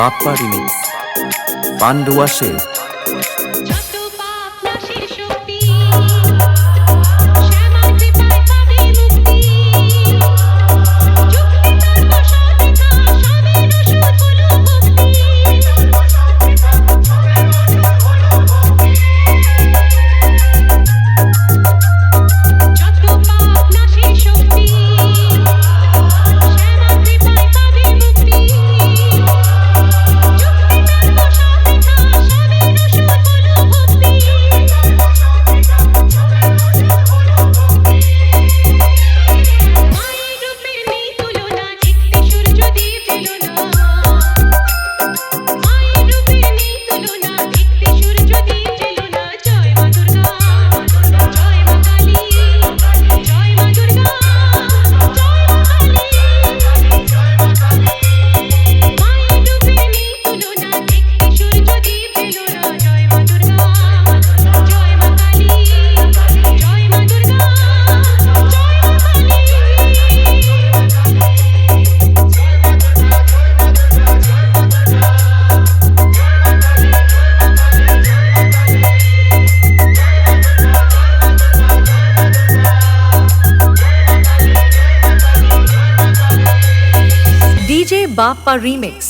Bappa remix. Sheikh DJ Bappa remix.